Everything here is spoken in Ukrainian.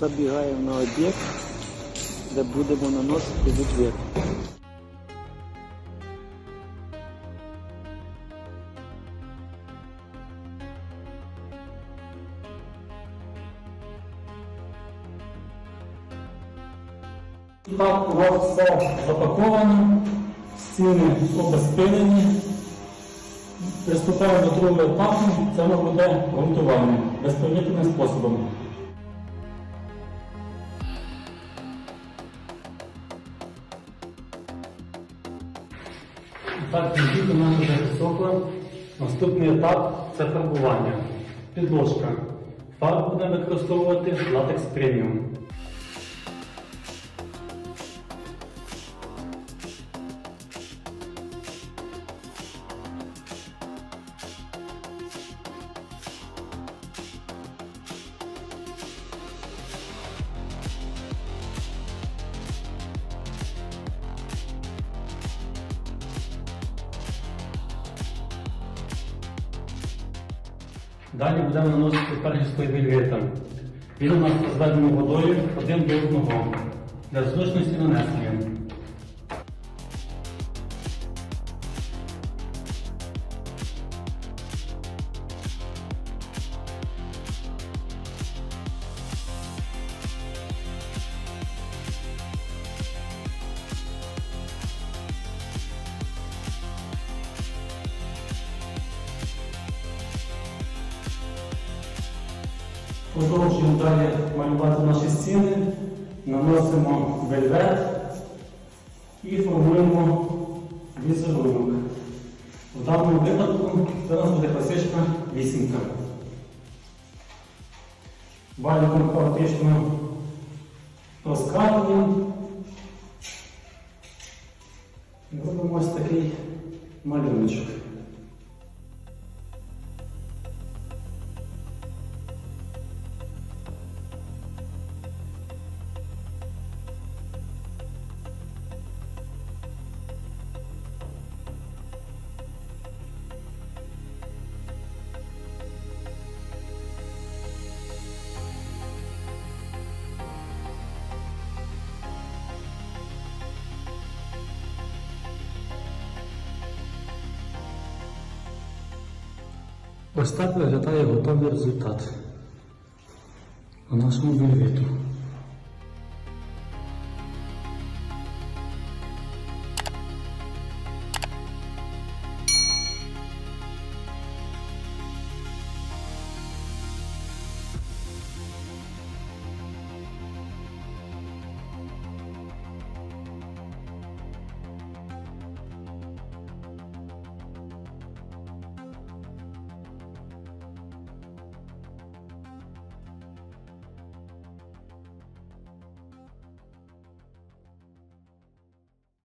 забігаємо на об'єкт, де будемо наносити відвід. І так, у вас все запаковано, стіни обезпилені. Приступаємо до другого етапу, це буде ґрунтування безповітряним способом. Так, у нас вже високо. Наступний етап це фарбування. Підложка. Фарб будемо використовувати латекс преміум. Далі будемо наносити перший вільвета. Він у нас розведений водою один до одного для зручності нанесення. Продовжуємо далі малювати наші стіни, наносимо вельвет і формуємо візерунок. В даному випадку це нас буде класична вісімка. Валюємо хаотично розкатуємо. І робимо ось такий малюночок. Ostatele detalhe voltando ao resultado. O nosso movimento.